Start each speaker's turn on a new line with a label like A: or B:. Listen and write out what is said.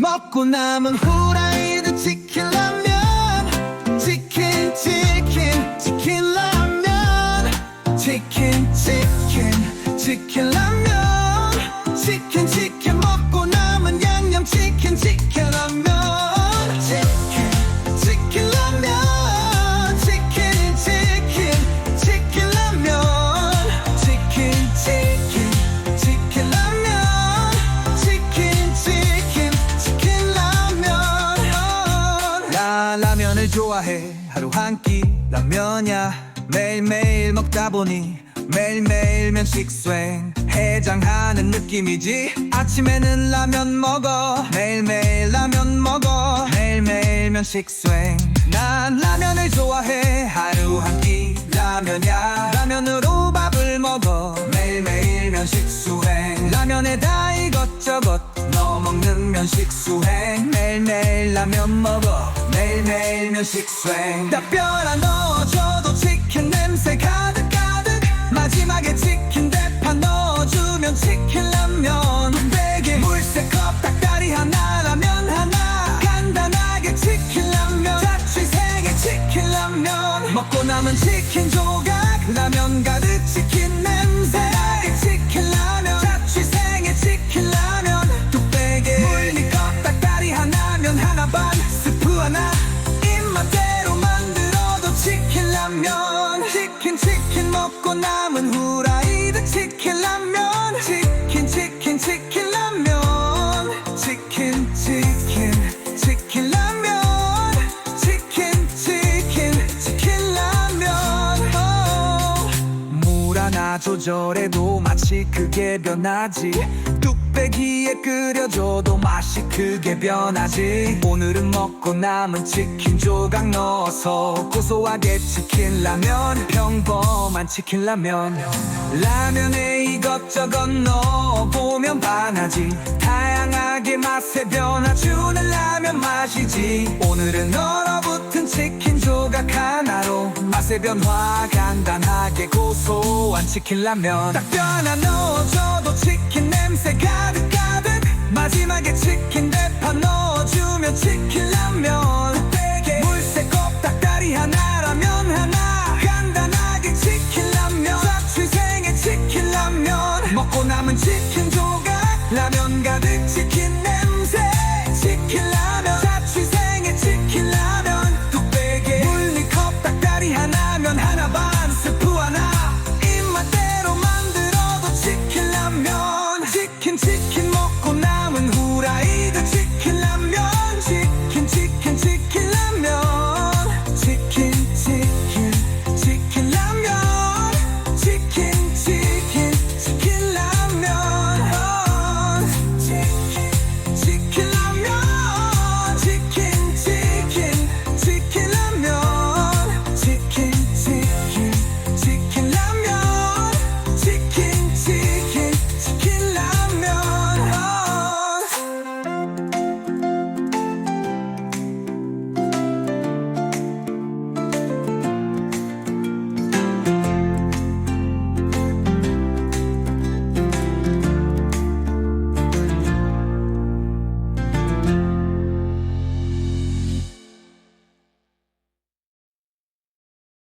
A: 먹고 남은 후라이드 치킨 라면. 치킨 치킨 치킨 라면. 치킨 치킨 치킨 라면 좋아해. 하루 한 끼 라면이야. 매일매일 먹다 보니 매일매일 면식 수행 해장하는 느낌이지. 아침에는 라면 먹어. 매일매일 라면 먹어. 매일매일 면식 수행 난 라면을 좋아해. 하루 한 끼 라면이야. 라면으로 밥을 먹어. 매일매일 면식 수행 라면에다 이것저것 넣어 먹는 면식 수행 매일매일 라면 먹어 매일매일 면식 수행 답변 안 넣어줘도 치킨 냄새 가득 가득. 마지막에 치킨 대파 넣어주면 치킨 라면. 베개 물새 컵 닭다리 하나 라면 하나. 간단하게 치킨 라면. 자취생의 치킨 라면. 먹고 남은 치킨 조각 라면 가득 치킨 치킨 먹고 남은 후라이드 치킨 라면. 치킨 치킨 치킨 라면. 치킨 치킨 치킨 라면. 치킨 치킨 치킨 라면. 물 하나 조절해도 맛이 크게 변하지 뚝배기에 끓여줘도 맛이 크게 변하지. 오늘은 먹고 남은 치킨 조각 넣어서 고소하게 치킨 라면 평범한 치킨 라면. 라면에 이것저것 넣어보면 반하지 다양하게 맛의 변화 주는 라면 맛이지. 오늘은 얼어붙은 치킨 조각 하나로 맛의 변화 간단하게 고소한 치킨 라면. 딱 변화 넣어줘도 치킨 냄새 가득 가득. 마지막에 치킨 대파 넣어주면 치킨 라면